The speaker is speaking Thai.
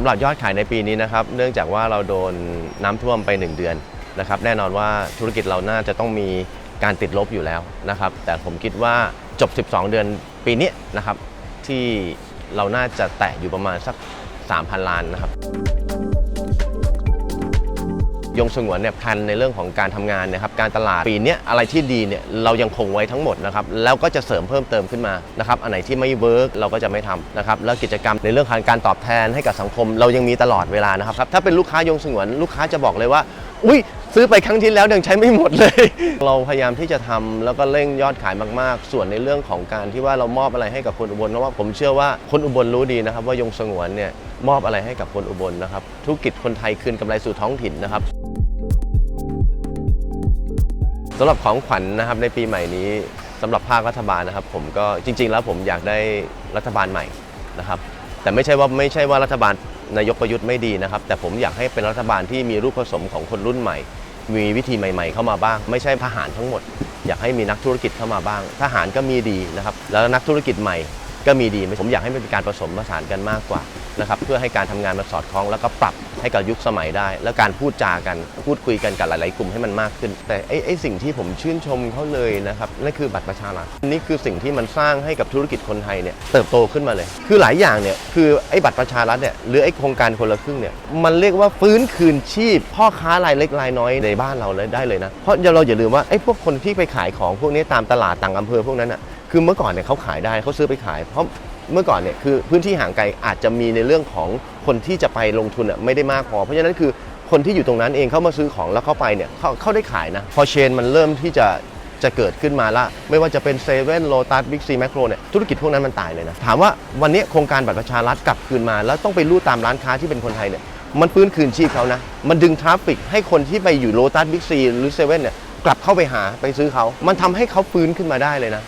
ำหรับยอดขายในปีนี้นะครับ เนื่องจากว่าเราโดนน้ำท่วมไป 1 เดือนนะครับ แน่นอนว่าธุรกิจเราน่าจะต้องมีการติดลบอยู่แล้วนะครับ แต่ผมคิดว่าจบ 12 เดือนปีนี้นะครับ ที่เราน่าจะแตะอยู่ประมาณสัก 3,000 ล้านนะครับ ยงสงวนเนี่ยแพลนในเรื่องของการทำงานนะครับการตลาดปีนี้อะไรที่ดีเนี่ยเรายังคงไว้ทั้งหมดนะครับแล้วก็จะเสริมเพิ่มเติมขึ้นมานะครับอันไหนที่ไม่เวิร์กเราก็จะไม่ทำนะครับแล้วกิจกรรมในเรื่องของการตอบแทนให้กับสังคม เรายังมีตลอดเวลานะครับถ้าเป็นลูกค้ายงสงวนลูกค้าจะบอกเลยว่าอุ้ยซื้อไปครั้งที่แล้วยังใช้ไม่หมดเลย เราพยายามที่จะทำแล้วก็เร่งยอดขายมากๆ ส่วนในเรื่องของการที่ว่าเรามอบอะไรให้กับคนอุบลเพราะว่าผมเชื่อว่าคนอุบลรู้ดีนะครับ ว่ายงสงวนเนี่ยมอบอะไรให้กับคนอุบลนะครับธุรกิจคนไทยคืนกำไรสู่ท้องถิ่นนะครับ สำหรับของขวัญนะครับในปีใหม่นี้สำหรับภาครัฐบาลนะครับ ผมก็จริง ๆ แล้วผมอยากได้รัฐบาลใหม่นะครับ แต่ไม่ใช่ว่าไม่ใช่ว่ารัฐบาลนายกประยุทธ์ไม่ดีนะครับ แต่ผมอยากให้เป็นรัฐบาลที่มีรูปผสมของคนรุ่นใหม่ มีวิธีใหม่ ๆ เข้ามาบ้าง ไม่ใช่ทหารทั้งหมด อยากให้มีนักธุรกิจเข้ามาบ้าง ทหารก็มีดีนะครับ แล้วนักธุรกิจใหม่ก็มีดีผมอยากให้มันเป็นการผสมผสานกันมากกว่านะครับเพื่อให้การทำงานมันสอดคล้องแล้วก็ปรับ ให้กับยุคสมัยได้ แล้วการพูดจากันพูดคุยกันกับหลาย ๆ กลุ่มให้มันมากขึ้น แต่ไอ้ไอ้สิ่งที่ผมชื่นชมเขาเลยนะครับนั่นคือบัตรประชารัฐนี่คือสิ่งที่มันสร้างให้กับธุรกิจคนไทยเนี่ยเติบโตขึ้นมาเลย คือหลายอย่างเนี่ยคือไอ้บัตรประชารัฐเนี่ยหรือไอ้โครงการคนละครึ่งเนี่ยมันเรียกว่าฟื้นคืนชีพ พ่อค้ารายเล็กรายน้อยในบ้านเราเลยได้เลยนะเพราะเราอย่าลืมว่าไอ้พวกคนที่ไปขายของพวกนี้ตามตลาดต่างอำเภอพวกนั้นอะคือเมื่อก่อนเนี่ยเขาขายได้เขาซื้อไปขายเพราะ เมื่อก่อนเนี่ยคือพื้นที่ห่างไกลอาจจะมีในเรื่องของคนที่จะไปลงทุนอะไม่ได้มากพอ เพราะฉะนั้นคือคนที่อยู่ตรงนั้นเองเข้ามาซื้อของแล้วเข้าไปเนี่ยเขาเขาได้ขายนะพอเชนมันเริ่มที่จะจะเกิดขึ้นมาละ ไม่ว่าจะเป็นเซเว่นโลตัสบิ๊กซีแมคโครเนี่ยธุรกิจพวกนั้นมันตายเลยนะ ถามว่าวันนี้โครงการบัตรประชารัฐกลับคืนมา แล้วต้องไปรูดตามร้านค้าที่เป็นคนไทยเนี่ยมันฟื้นคืนชีพเขานะ มันดึงทราฟฟิกให้คนที่ไปอยู่โลตัสบิ๊กซีหรือเซเว่นเนี่ยกลับเข้าไปหาไปซื้อเขา มันทำให้เขาฟื้นขึ้นมาได้เลยนะ